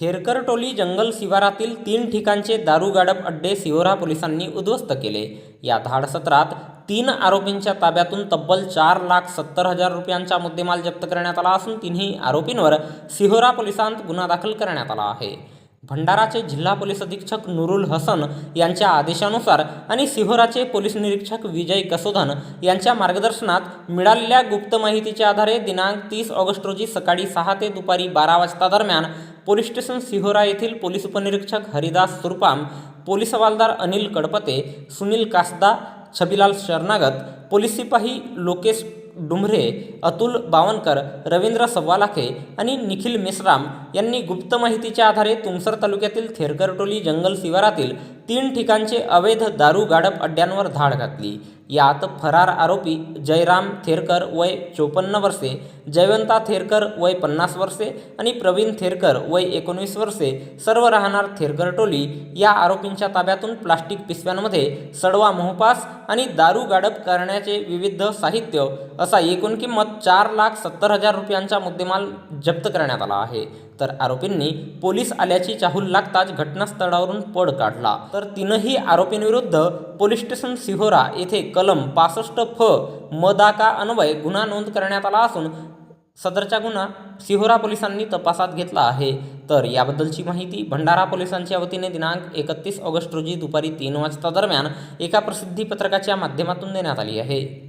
खेरकरटोली जंगल शिवारातील तीन ठिकाणचे दारू गाडप अड्डे सिहोरा पोलिसांनी उद्ध्वस्त केले. या धाडसत्रात तीन आरोपींच्या ताब्यातून तब्बल चार लाख सत्तर हजार रुपयांचा मुद्देमाल जप्त करण्यात आला असून तिन्ही आरोपींवर सिहोरा पोलिसांत गुन्हा दाखल करण्यात आला आहे. भंडाराचे जिल्हा पोलीस अधीक्षक नुरुल हसन यांच्या आदेशानुसार आणि सिहोराचे पोलीस निरीक्षक विजय कसोधन यांच्या मार्गदर्शनात मिळालेल्या गुप्त माहितीच्या आधारे दिनांक तीस ऑगस्ट रोजी सकाळी सहा ते दुपारी बारा वाजता दरम्यान पोलीस स्टेशन सिहोरा येथील पोलीस उपनिरीक्षक हरिदास सुरपाम पोलीस हवालदार अनिल कडपते सुनील कासदा छबिलाल शरणागत पोलीस सिपाही लोकेश डुंभरे अतुल बावनकर रवींद्र सव्वालाखे आणि निखिल मेश्राम यांनी गुप्त माहितीच्या आधारे तुमसर तालुक्यातील थेरकरटोली जंगल शिवारातील तीन ठिकाणचे अवैध दारू गाडप अड्ड्यांवर धाड घातली. यात फरार आरोपी जयराम थेरकर वय चोपन्न वर्षे जयवंता थेरकर वय पन्नास वर्षे आणि प्रवीण थेरकर वय एकोणवीस वर्षे सर्व राहणार थेरकर टोली या आरोपींच्या ताब्यातून प्लास्टिक पिशव्यांमध्ये सडवा मोहपास आणि दारू गाडप करण्याचे विविध साहित्य असा एकूण किंमत चार लाख सत्तर हजार रुपयांचा मुद्देमाल जप्त करण्यात आला आहे. तर आरोपींनी पोलीस आल्याची चाहूल लागताच घटनास्थळावरून पळ काढला. तर तीनही आरोपींविरुद्ध पोलीस स्टेशन सिहोरा येथे कलम पासष्ट फ मदाका अन्वय गुन्हा नोंद करण्यात आला असून सदरचा गुन्हा सिहोरा पोलिसांनी तपासात घेतला आहे. तर याबद्दलची माहिती भंडारा पोलिसांच्या वतीने दिनांक एकतीस ऑगस्ट रोजी दुपारी तीन वाजता दरम्यान एका प्रसिद्धी पत्रकाच्या माध्यमातून देण्यात आली आहे.